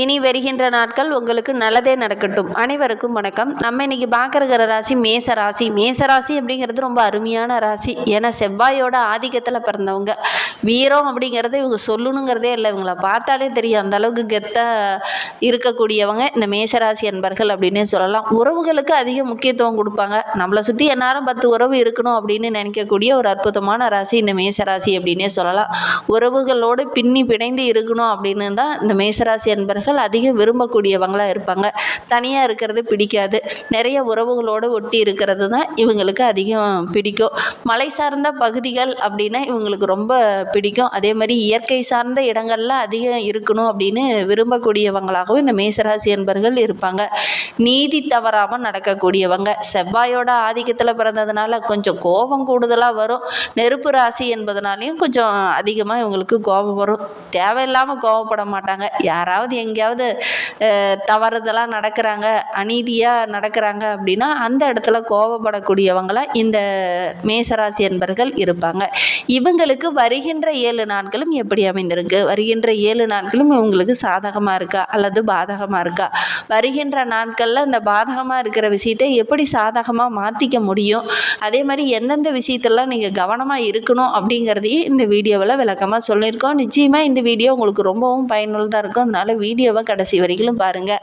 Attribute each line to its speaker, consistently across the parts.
Speaker 1: இனி வருகின்ற நாட்கள் உங்களுக்கு நல்லதே நடக்கட்டும். அனைவருக்கும் வணக்கம். நம்ம இன்னைக்கு பார்க்குற ராசி மேச ராசி. மேச ராசி அப்படிங்கிறது ரொம்ப அருமையான ராசி. ஏன்னா செவ்வாயோட ஆதிக்கத்தில் பிறந்தவங்க. வீரம் அப்படிங்கிறது இவங்க சொல்லணுங்கிறதே இல்லை. இவங்களை பார்த்தாலே தெரியும். அந்த அளவுக்கு கெத்தாக இருக்கக்கூடியவங்க இந்த மேசராசி அன்பர்கள் அப்படின்னே சொல்லலாம். உறவுகளுக்கு அதிக முக்கியத்துவம் கொடுப்பாங்க. நம்மளை சுற்றி எந்நேரம் பத்து உறவு இருக்கணும் அப்படின்னு நினைக்கக்கூடிய ஒரு அற்புதமான ராசி இந்த மேசராசி அப்படின்னே சொல்லலாம். உறவுகளோடு பின்னி பிணைந்து இருக்கணும் அப்படின்னு தான் இந்த மேசராசி அன்பர்கள் அதிகம் விரும்பக்கூடியவங்களாக இருப்பாங்க. தனியாக இருக்கிறது பிடிக்காது. நிறைய உறவுகளோடு ஒட்டி இருக்கிறது தான் இவங்களுக்கு அதிகம் பிடிக்கும். மலை சார்ந்த பகுதிகள் அப்படின்னா இவங்களுக்கு ரொம்ப பிடிக்கும். அதே மாதிரி இயற்கை சார்ந்த இடங்கள்ல அதிகம் இருக்கணும் அப்படின்னு விரும்பக்கூடியவங்களாகவும் இந்த மேசராசி என்பர்கள் இருப்பாங்க. நீதி தவறாமல் நடக்கக்கூடியவங்க. செவ்வாயோட ஆதிக்கத்தில் பிறந்ததுனால கொஞ்சம் கோபம் கூடுதலாக வரும். நெருப்பு ராசி என்பதனாலையும் கொஞ்சம் அதிகமாக இவங்களுக்கு கோபம் வரும். தேவையில்லாமல் கோபப்பட மாட்டாங்க. யாராவது எங்கேயாவது தவறுதலாக நடக்கிறாங்க அநீதியாக நடக்கிறாங்க அப்படின்னா அந்த இடத்துல கோபப்படக்கூடியவங்களாக இந்த மேசராசி என்பர்கள் இருப்பாங்க. இவங்களுக்கு வருகின்ற ஏழு நாட்களும் எப்படி அமைந்திருக்கு? வருகின்ற ஏழு நாட்களும் இவங்களுக்கு சாதகமாக இருக்கா? அல்லது பாதகமாக இருக்கா? வருகின்ற நாட்களில் இந்த பாதகமாக இருக்கிற விஷயத்தை எப்படி சாதகமாக மாற்றிக்க முடியும்? அதே மாதிரி எந்தெந்த விஷயத்தெல்லாம் நீங்கள் கவனமாக இருக்கணும் அப்படிங்கிறதையும் இந்த வீடியோவில் விளக்கமாக சொல்லியிருக்கோம். நிச்சயமாக இந்த வீடியோ உங்களுக்கு ரொம்பவும் பயனுள்ளதாக இருக்கும். அதனால் வீடியோவை கடைசி வரைக்கும் பாருங்கள்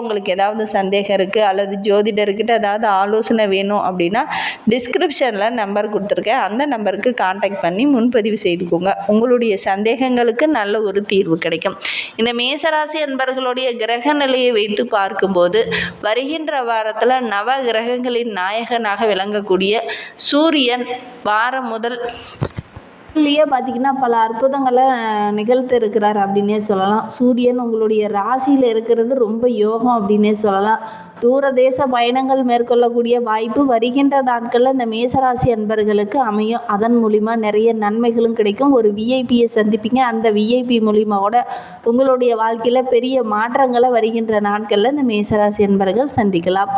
Speaker 1: உங்களுக்கு ஏதாவது சந்தேகம் இருக்குது அல்லது ஜோதிடர்கிட்ட ஏதாவது ஆலோசனை வேணும் அப்படின்னா டிஸ்கிரிப்ஷனில் நம்பர் கொடுத்துருக்கேன். அந்த நம்பருக்கு காண்டாக்ட் பண்ணி முன்பதிவு செய்துக்கோங்க. உங்களுடைய சந்தேகங்களுக்கு நல்ல ஒரு தீர்வு கிடைக்கும். இந்த மேசராசி என்பர்களுடைய கிரக நிலையை வைத்து பார்க்கும்போது வருகின்ற வாரத்தில் நவ கிரகங்களின் நாயகனாக விளங்கக்கூடிய சூரியன் வாரம் முதல் இல்லையே பார்த்தீங்கன்னா பல அற்புதங்களை அஹ், நிகழ்த்த இருக்கிறார் அப்படின்னே சொல்லலாம். சூரியன் உங்களுடைய ராசியில் இருக்கிறது ரொம்ப யோகம் அப்படின்னே சொல்லலாம். தூரதேச பயணங்கள் மேற்கொள்ளக்கூடிய வாய்ப்பு வருகின்ற நாட்களில் இந்த மேசராசி அன்பர்களுக்கு அமையும். அதன் மூலிமா நிறைய நன்மைகளும் கிடைக்கும். ஒரு விஐபியை சந்திப்பீங்க. அந்த விஐபி மூலிமாவோட உங்களுடைய வாழ்க்கையில் பெரிய மாற்றங்களை வருகின்ற நாட்களில் இந்த மேசராசி அன்பர்கள் சந்திக்கலாம்.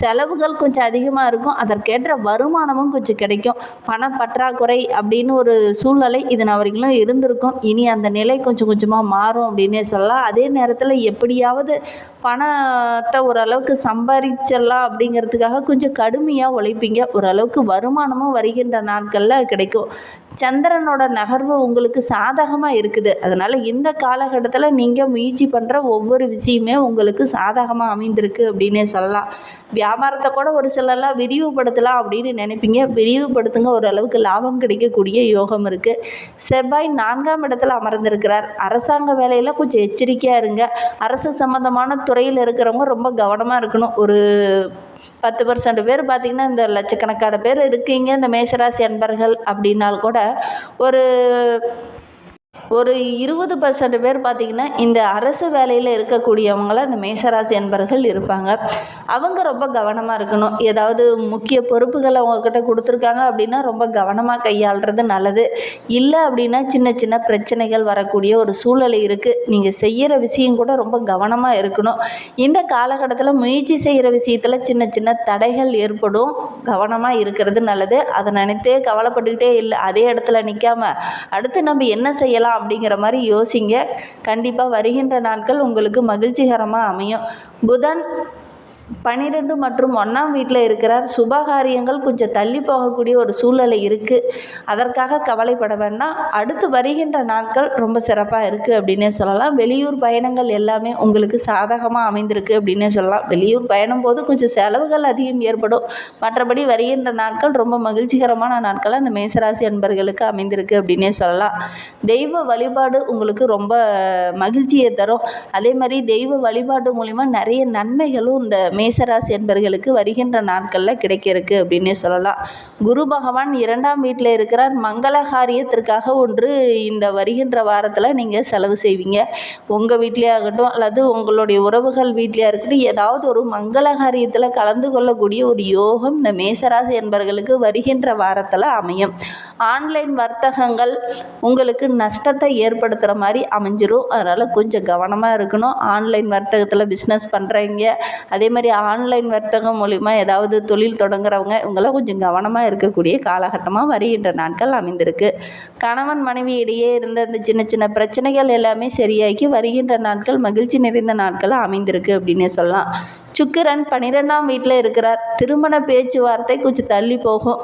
Speaker 1: செலவுகள் கொஞ்சம் அதிகமாக இருக்கும். அதற்கேற்ற வருமானமும் கொஞ்சம் கிடைக்கும். பண பற்றாக்குறை அப்படின்னு ஒரு சூழ்நிலை இதன் வரைக்கும் இருந்திருக்கும். இனி அந்த நிலை கொஞ்சம் கொஞ்சமாக மாறும் அப்படின்னே சொல்லலாம். அதே நேரத்தில் எப்படியாவது பணத்தை ஓரளவுக்கு சம்பாதிச்சிடலாம் அப்படிங்கிறதுக்காக கொஞ்சம் கடுமையாக உழைப்பீங்க. ஓரளவுக்கு வருமானமும் வருகின்ற நாட்களில் கிடைக்கும். சந்திரனோட நகர்வு உங்களுக்கு சாதகமாக இருக்குது. அதனால் இந்த காலகட்டத்தில் நீங்கள் முயற்சி பண்ணுற ஒவ்வொரு விஷயமே உங்களுக்கு சாதகமாக அமைந்திருக்கு அப்படின்னே சொல்லலாம். வியாபாரத்தை கூட ஒரு சிலர்லாம் விரிவுபடுத்தலாம் அப்படின்னு நினைப்பீங்க. விரிவுபடுத்துங்க. ஓரளவுக்கு லாபம் கிடைக்கக்கூடிய யோகம் இருக்குது செவ்வாய் நான்காம் இடத்துல அமர்ந்திருக்கிறார். அரசாங்க வேலையில் கொஞ்சம் எச்சரிக்கையாக இருங்க. அரசு சம்மந்தமான துறையில் இருக்கிறவங்க ரொம்ப கவனமாக இருக்கணும். இருக்கணும் ஒரு பத்து பர்சன்ட் பேர் பார்த்திங்கன்னா இந்த லட்சக்கணக்கான பேர் இருக்கீங்க. இந்த மேசராசி அன்பர்கள் அப்படின்னால் கூட ஒரு ஒரு இருபது பர்சன்ட் பேர் பார்த்திங்கன்னா இந்த அரசு வேலையில் இருக்கக்கூடியவங்கள இந்த மேசராசி என்பர்கள் இருப்பாங்க. அவங்க ரொம்ப கவனமாக இருக்கணும். ஏதாவது முக்கிய பொறுப்புகளை அவங்கக்கிட்ட கொடுத்துருக்காங்க அப்படின்னா ரொம்ப கவனமாக கையாளுறது நல்லது. இல்லை அப்படின்னா சின்ன சின்ன பிரச்சனைகள் வரக்கூடிய ஒரு சூழல் இருக்குது நீங்கள் செய்கிற விஷயம் கூட ரொம்ப கவனமாக இருக்கணும். இந்த காலகட்டத்தில் முயற்சி செய்கிற விஷயத்தில் சின்ன சின்ன தடைகள் ஏற்படும். கவனமாக இருக்கிறது நல்லது. அதை நினைத்தே கவலைப்பட்டுக்கிட்டே இல்லை. அதே இடத்துல நிற்காம அடுத்து நம்ம என்ன செய்யலாம்? அப்படிங்கிற மாதிரி யோசிங்க. கண்டிப்பாக வருகின்ற நாட்கள் உங்களுக்கு மகிழ்ச்சிகரமாக அமையும். புதன் பன்னிரெண்டு மற்றும் ஒன்றாம் வீட்டில் இருக்கிறார். சுபகாரியங்கள் கொஞ்சம் தள்ளி போகக்கூடிய ஒரு சூழ்நிலை இருக்குது அதற்காக கவலைப்பட வேண்டாம். அடுத்து வருகின்ற நாட்கள் ரொம்ப சிறப்பாக இருக்குது அப்படின்னே சொல்லலாம். வெளியூர் பயணங்கள் எல்லாமே உங்களுக்கு சாதகமாக அமைந்திருக்கு அப்படின்னே சொல்லலாம். வெளியூர் பயணம் போது கொஞ்சம் செலவுகள் அதிகம் ஏற்படும். மற்றபடி வருகின்ற நாட்கள் ரொம்ப மகிழ்ச்சிகரமான நாட்களாக அந்த மேசராசி அன்பர்களுக்கு அமைந்திருக்கு அப்படின்னே சொல்லலாம். தெய்வ வழிபாடு உங்களுக்கு ரொம்ப மகிழ்ச்சியை தரும். அதே மாதிரி தெய்வ வழிபாடு மூலிமா நிறைய நன்மைகளும் இந்த மேசராசி என்பர்களுக்கு வருகின்ற நாட்களில் கிடைக்க இருக்கு அப்படின்னே சொல்லலாம். குரு பகவான் இரண்டாம் வீட்டில் இருக்கிறார். மங்கள காரியத்திற்காக ஒன்று இந்த வருகின்ற வாரத்தில் நீங்கள் செலவு செய்வீங்க. உங்கள் வீட்டிலே ஆகட்டும் அல்லது உங்களுடைய உறவுகள் வீட்டிலையா இருக்கட்டும் ஏதாவது ஒரு மங்கள காரியத்தில் கலந்து கொள்ளக்கூடிய ஒரு யோகம் இந்த மேசராசி என்பர்களுக்கு வருகின்ற வாரத்தில் அமையும். ஆன்லைன் வர்த்தகங்கள் உங்களுக்கு நஷ்டத்தை ஏற்படுத்துகிற மாதிரி அமைஞ்சிரும். அதனால் கொஞ்சம் கவனமாக இருக்கணும். ஆன்லைன் வர்த்தகத்தில் பிஸ்னஸ் பண்ணுறவங்க அதே மாதிரி ஆன்லைன் வர்த்தகம் மூலிமா ஏதாவது தொழில் தொடங்குறவங்க இவங்களாம் கொஞ்சம் கவனமாக இருக்கக்கூடிய காலகட்டமாக வருகின்ற நாட்கள் அமைந்திருக்கு. கணவன் மனைவி இடையே இருந்த இந்த சின்ன சின்ன பிரச்சனைகள் எல்லாமே சரியாகி வருகின்ற நாட்கள் மகிழ்ச்சி நிறைந்த நாட்களாக அமைந்திருக்கு அப்படின்னே சொல்லலாம். சுக்கிரன் பன்னிரெண்டாம் வீட்டில் இருக்கிறார். திருமண பேச்சுவார்த்தை கொஞ்சம் தள்ளி போகும்.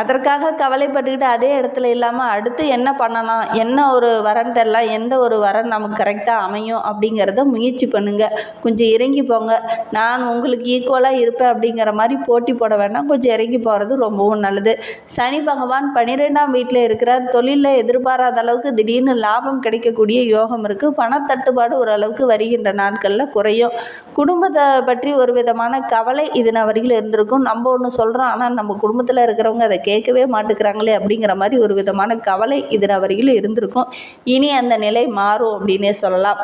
Speaker 1: அதற்காக கவலைப்பட்டுக்கிட்டு அதே இடத்துல இல்லாமல் அடுத்து என்ன பண்ணலாம்? என்ன ஒரு வரன் தரலாம் எந்த ஒரு வரன் நமக்கு கரெக்டாக அமையும் அப்படிங்கிறத முயற்சி பண்ணுங்கள் கொஞ்சம் இறங்கி போங்க. நான் உங்களுக்கு ஈக்குவலாக இருப்பேன் அப்படிங்கிற மாதிரி போட்டி போட வேண்டாம். கொஞ்சம் இறங்கி போகிறது ரொம்பவும் நல்லது. சனி பகவான் பன்னிரெண்டாம் வீட்டில் இருக்கிறார். தொழிலில் எதிர்பாராத அளவுக்கு திடீர்னு லாபம் கிடைக்கக்கூடிய யோகம் இருக்குது பணத்தட்டுப்பாடு ஓரளவுக்கு வருகின்ற நாட்களில் குறையும். குடும்பத்தை பற்றி ஒரு விதமான கவலை இதன் வரையில் இருந்திருக்கும். நம்ம ஒன்று சொல்கிறோம் ஆனால் நம்ம குடும்பத்தில் இருக்கிறவங்க அதை கேட்கவே மாட்டுக்கிறாங்களே அப்படிங்கிற மாதிரி ஒரு விதமான கவலை இதில் வரையிலும் இருந்திருக்கும். இனி அந்த நிலை மாறும் அப்படின்னே சொல்லலாம்.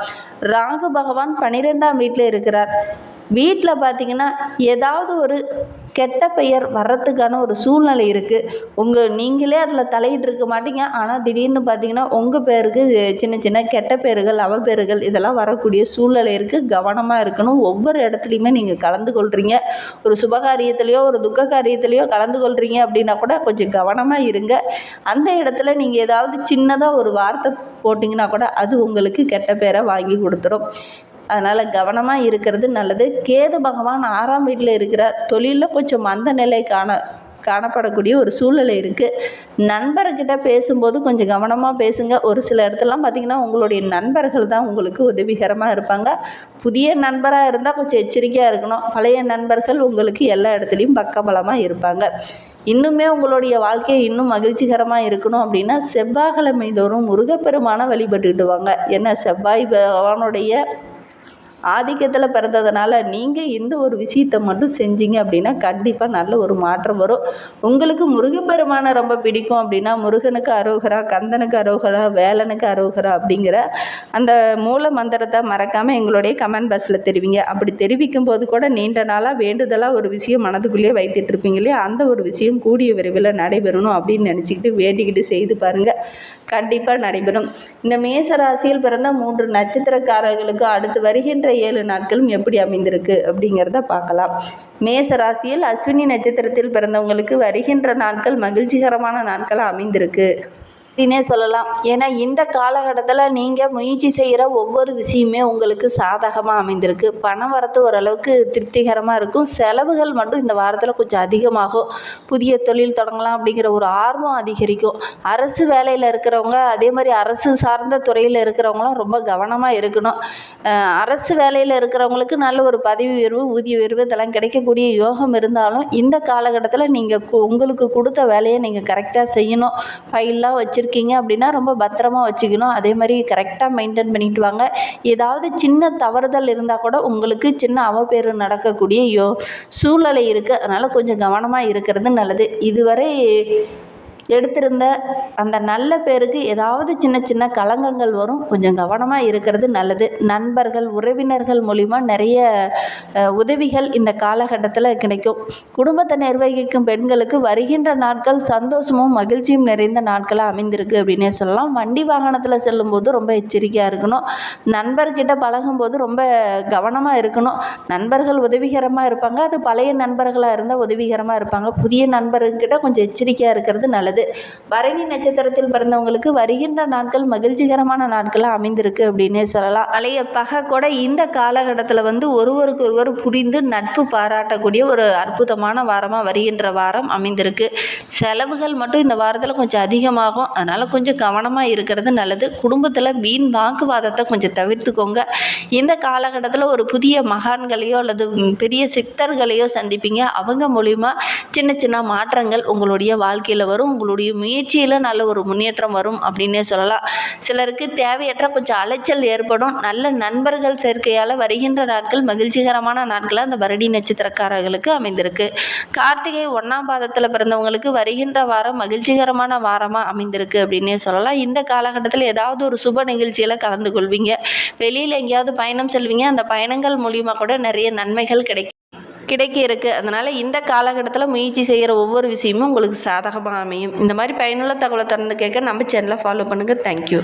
Speaker 1: ராகு பகவான் பன்னிரெண்டாம் வீட்டில் இருக்கிறார். வீட்டில் பார்த்தீங்கன்னா ஏதாவது ஒரு கெட்ட பெயர் வர்றதுக்கான ஒரு சூழ்நிலை இருக்குது உங்கள் நீங்களே அதில் தலையிட்டு இருக்க மாட்டீங்க. ஆனால் திடீர்னு பார்த்தீங்கன்னா உங்கள் பேருக்கு சின்ன சின்ன கெட்ட பேர்கள் அவப்பேறுகள் இதெல்லாம் வரக்கூடிய சூழ்நிலை இருக்குது கவனமாக இருக்கணும். ஒவ்வொரு இடத்துலையுமே நீங்கள் கலந்து கொள்கிறீங்க ஒரு சுபகாரியத்துலேயோ ஒரு துக்க காரியத்துலேயோ கலந்து கொள்கிறீங்க அப்படின்னா கூட கொஞ்சம் கவனமாக இருங்க. அந்த இடத்துல நீங்கள் ஏதாவது சின்னதாக ஒரு வார்த்தை போட்டிங்கன்னா கூட அது உங்களுக்கு கெட்ட பேரை வாங்கி கொடுத்துரும். அதனால் கவனமாக இருக்கிறது நல்லது. கேது பகவான் ஆறாம் வீட்டில் இருக்கிறார். தொழிலில் கொஞ்சம் மந்த நிலை காண காணப்படக்கூடிய ஒரு சூழ்நிலை இருக்குது நண்பர்கிட்ட பேசும்போது கொஞ்சம் கவனமாக பேசுங்க. ஒரு சில இடத்துலலாம் பார்த்திங்கன்னா உங்களுடைய நண்பர்கள் தான் உங்களுக்கு உதவிகரமாக இருப்பாங்க. புதிய நண்பராக இருந்தால் கொஞ்சம் எச்சரிக்கையாக இருக்கணும். பழைய நண்பர்கள் உங்களுக்கு எல்லா இடத்துலையும் பக்கபலமாக இருப்பாங்க. இன்னுமே உங்களுடைய வாழ்க்கையை இன்னும் மகிழ்ச்சிகரமாக இருக்கணும் அப்படின்னா செவ்வாய்க்கிழமை தோறும் முருகப்பெருமான வழிபட்டுக்கிட்டு வாங்க. ஏன்னா செவ்வாய் பகவானுடைய ஆதிக்கத்தில் பிறந்ததுனால நீங்கள் இந்த ஒரு விஷயத்தை மட்டும் செஞ்சீங்க அப்படின்னா கண்டிப்பாக நல்ல ஒரு மாற்றம் வரும். உங்களுக்கு முருகப்பெருமானை ரொம்ப பிடிக்கும் அப்படின்னா முருகனுக்கு அரோகரா கந்தனுக்கு அரோகரா வேலனுக்கு அரோகரா அப்படிங்கிற அந்த மூல மந்திரத்தை மறக்காமல் எங்களுடைய கமெண்ட் பாக்ஸில் தெரிவிங்க. அப்படி தெரிவிக்கும் போது கூட நீண்ட நாளாக வேண்டுதலாக ஒரு விஷயம் மனதுக்குள்ளேயே வைத்துட்டு இருப்பீங்க இல்லையா? அந்த ஒரு விஷயம் கூடிய விரைவில் நடைபெறணும் அப்படின்னு நினச்சிக்கிட்டு வேண்டிக்கிட்டு செய்து பாருங்கள் கண்டிப்பாக நடைபெறும். இந்த மேச ராசியில் பிறந்த மூன்று நட்சத்திரக்காரர்களுக்கு அடுத்து வருகின்ற ஏழு நாட்களும் எப்படி அமைந்திருக்கு அப்படிங்கிறத பார்க்கலாம். மேச ராசியில் அஸ்வினி நட்சத்திரத்தில் பிறந்தவங்களுக்கு வருகின்ற நாட்கள் மகிழ்ச்சிகரமான நாட்களாக அமைந்திருக்கு. அப்படின்னே சொல்லலாம். ஏன்னா இந்த காலகட்டத்தில் நீங்கள் முயற்சி செய்கிற ஒவ்வொரு விஷயமே உங்களுக்கு சாதகமாக அமைந்திருக்கு. பணம் வரத்து ஓரளவுக்கு திருப்திகரமாக இருக்கும். செலவுகள் மட்டும் இந்த வாரத்தில் கொஞ்சம் அதிகமாகும். புதிய தொழில் தொடங்கலாம் அப்படிங்கிற ஒரு ஆர்வம் அதிகரிக்கும். அரசு வேலையில் இருக்கிறவங்க அதே மாதிரி அரசு சார்ந்த துறையில் இருக்கிறவங்களாம் ரொம்ப கவனமாக இருக்கணும். அரசு வேலையில் இருக்கிறவங்களுக்கு நல்ல ஒரு பதவி உயர்வு ஊதிய உயர்வு இதெல்லாம் கிடைக்கக்கூடிய யோகம் இருந்தாலும் இந்த காலகட்டத்தில் நீங்கள் உங்களுக்கு கொடுத்த வேலையை நீங்கள் கரெக்டாக செய்யணும். ஃபைல்லாம் வச்சுருக்கீங்க அப்படின்னா ரொம்ப பத்திரமா வச்சுக்கணும். அதே மாதிரி கரெக்டாக மெயின்டைன் பண்ணிட்டு வாங்க. ஏதாவது சின்ன தவறுதல் இருந்தால் கூட உங்களுக்கு சின்ன அவப்பேறு நடக்கக்கூடிய யோ சூழ்நிலை இருக்குது அதனால் கொஞ்சம் கவனமாக இருக்கிறது நல்லது. இதுவரை எடுத்திருந்த அந்த நல்ல பேருக்கு ஏதாவது சின்ன சின்ன களங்கங்கள் வரும். கொஞ்சம் கவனமாக இருக்கிறது நல்லது. நண்பர்கள் உறவினர்கள் மூலிமா நிறைய உதவிகள் இந்த காலகட்டத்தில் கிடைக்கும். குடும்பத்தை நிர்வகிக்கும் பெண்களுக்கு வருகின்ற நாட்கள் சந்தோஷமும் மகிழ்ச்சியும் நிறைந்த நாட்களாக அமைந்திருக்கு அப்படின்னே சொல்லலாம். வண்டி வாகனத்தில் செல்லும்போது ரொம்ப எச்சரிக்கையாக இருக்கணும். நண்பர்கிட்ட பழகும்போது ரொம்ப கவனமாக இருக்கணும். நண்பர்கள் உதவிகரமாக இருப்பாங்க. அது பழைய நண்பர்களாக இருந்தால் உதவிகரமாக இருப்பாங்க. புதிய நண்பர்கிட்ட கொஞ்சம் எச்சரிக்கையாக இருக்கிறது நல்லது. பரணி நட்சத்திரத்தில் பிறந்தவங்களுக்கு வருகின்ற நாட்கள் மகிழ்ச்சிகரமான நாட்களாக அமைந்திருக்கு அப்படின்னே சொல்லலாம். பழைய பகை கூட இந்த காலகட்டத்தில் வந்து ஒருவருக்கு ஒருவர் புரிந்து நட்பு பாராட்டக்கூடிய ஒரு அற்புதமான வாரமாக வருகின்ற வாரம் அமைந்திருக்கு. செலவுகள் மட்டும் இந்த வாரத்தில் கொஞ்சம் அதிகமாகும். அதனால் கொஞ்சம் கவனமாக இருக்கிறது நல்லது. குடும்பத்தில் வீண் வாக்குவாதத்தை கொஞ்சம் தவிர்த்துக்கோங்க. இந்த காலகட்டத்தில் ஒரு புதிய மகான்களையோ அல்லது பெரிய சித்தர்களையோ சந்திப்பீங்க. அவங்க மூலிமா சின்ன சின்ன மாற்றங்கள் உங்களுடைய வாழ்க்கையில் வரும். உங்களுடைய உங்களுடைய முயற்சியில் நல்ல ஒரு முன்னேற்றம் வரும் அப்படின்னே சொல்லலாம். சிலருக்கு தேவையற்ற கொஞ்சம் அலைச்சல் ஏற்படும். நல்ல நண்பர்கள் சேர்க்கையால் வருகின்ற நாட்கள் மகிழ்ச்சிகரமான நாட்களாக அந்த பரடி நட்சத்திரக்காரர்களுக்கு அமைந்திருக்கு. கார்த்திகை ஒன்றாம் பாதத்தில் பிறந்தவங்களுக்கு வருகின்ற வாரம் மகிழ்ச்சிகரமான வாரமாக அமைந்திருக்கு அப்படின்னே சொல்லலாம். இந்த காலகட்டத்தில் ஏதாவது ஒரு சுப நிகழ்ச்சியில் கலந்து கொள்வீங்க. வெளியில் எங்கேயாவது பயணம் செல்வீங்க. அந்த பயணங்கள் மூலியமாக கூட நிறைய நன்மைகள் கிடைக்கும். கிடைக்க இருக்குது அதனால் இந்த காலகட்டத்தில் முயற்சி செய்கிற ஒவ்வொரு விஷயமும் உங்களுக்கு சாதகமாக அமையும். இந்த மாதிரி பயனுள்ள தகவலை திறந்து கேட்க நம்ம சேனலை ஃபாலோ பண்ணுங்கள் தேங்க்யூ